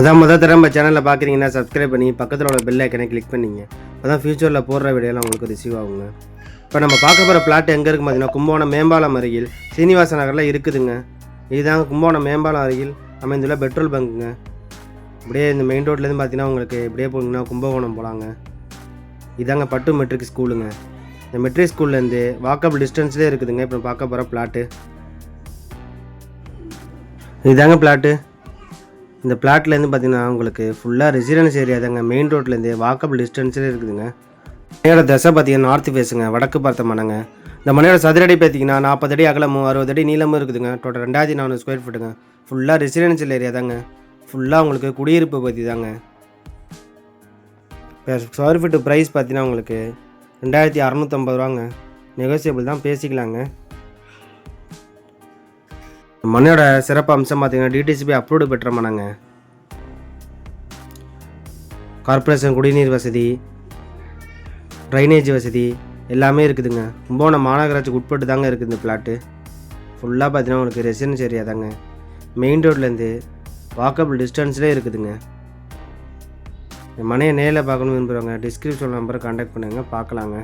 அதான் முதல் தடவை நம்ம சேனலில் பார்க்குறீங்கன்னா சப்ஸ்கிரைப் பண்ணி பக்கத்தில் உள்ள பெல் ஐக்கனை கிளிக் பண்ணிங்க. அதான் ஃபியூச்சரில் போடுற வீடியோலாம் உங்களுக்கு ரிசீவ் ஆகுங்க. இப்போ நம்ம பார்க்க போகிற பிளாட் எங்கே இருக்குது பார்த்தீங்கன்னா கும்பகோணம் மேம்பாலம் அருகில் சீனிவாச நகரில் இருக்குதுங்க. இதுதாங்க கும்பகோணம் மேம்பாலம் அருகில் அமைந்துள்ள பெட்ரோல் பங்க்குங்க அப்படியே இந்த மெயின் ரோட்லேருந்து பார்த்தீங்கன்னா உங்களுக்கு இப்படியே போனீங்கன்னா கும்பகோணம் போகலாங்க இதாங்க பட்டு மெட்ரிக் ஸ்கூலுங்க இந்த மெட்ரிக் ஸ்கூல்லேருந்து வாக்கப் டிஸ்டன்ஸ்லேயே இருக்குதுங்க. இப்போ பார்க்க போகிற பிளாட்டு இதாங்க பிளாட்டு இந்த பிளாட்லேருந்து பார்த்தீங்கன்னா உங்களுக்கு ஃபுல்லாக ரெசிடென்ஸ் ஏரியா தாங்க. மெயின் ரோட்லேருந்து வாக்கபிள் டிஸ்டன்ஸில் இருக்குதுங்க. மனையோட தசை பார்த்தீங்கன்னா நார்த் ஃபேஸுங்க வடக்கு பார்த்த மனைங்க இந்த மனையோட சதுரடி பார்த்தீங்கன்னா நாற்பது அடி அகலமும் அறுபது அடி நீளமும் இருக்குதுங்க. டோட்டல் ரெண்டாயிரத்தி நானூறு ஸ்கொயர் ஃபீட்டுங்க ஃபுல்லாக ரெசிடென்ஷியல் ஏரியா தாங்க. ஃபுல்லாக உங்களுக்கு குடியிருப்பு பற்றி தாங்க. இப்போ ஸ்கொயர் ஃபீட்டு ப்ரைஸ் பார்த்தீங்கன்னா உங்களுக்கு ரெண்டாயிரத்தி அறநூற்றம்பது ரூபாங்க. நெகோசியபிள் தான் பேசிக்கலாங்க. மண்ணையோட சிறப்பு அம்சம் பார்த்தீங்கன்னா டிடிசிபி அப்ரூவ்டு பெற்ற மனங்க கார்ப்பரேஷன் குடிநீர் வசதி ட்ரைனேஜ் வசதி எல்லாமே இருக்குதுங்க. கும்பகோணம் மாநகராட்சிக்கு உட்பட்டு தாங்க இருக்குது இந்த பிளாட்டு ஃபுல்லாக பார்த்தீங்கன்னா உங்களுக்கு ரெசிடென்ஸ் ஏரியா தாங்க. மெயின் ரோட்லேருந்து வாக்கபிள் டிஸ்டன்ஸ்லேயே இருக்குதுங்க. இந்த மனையை நேரில் பார்க்கணும் விரும்புகிறவங்க டிஸ்கிரிப்ஷன் நம்பரை கான்டாக்ட் பண்ணுங்கள் பார்க்கலாங்க.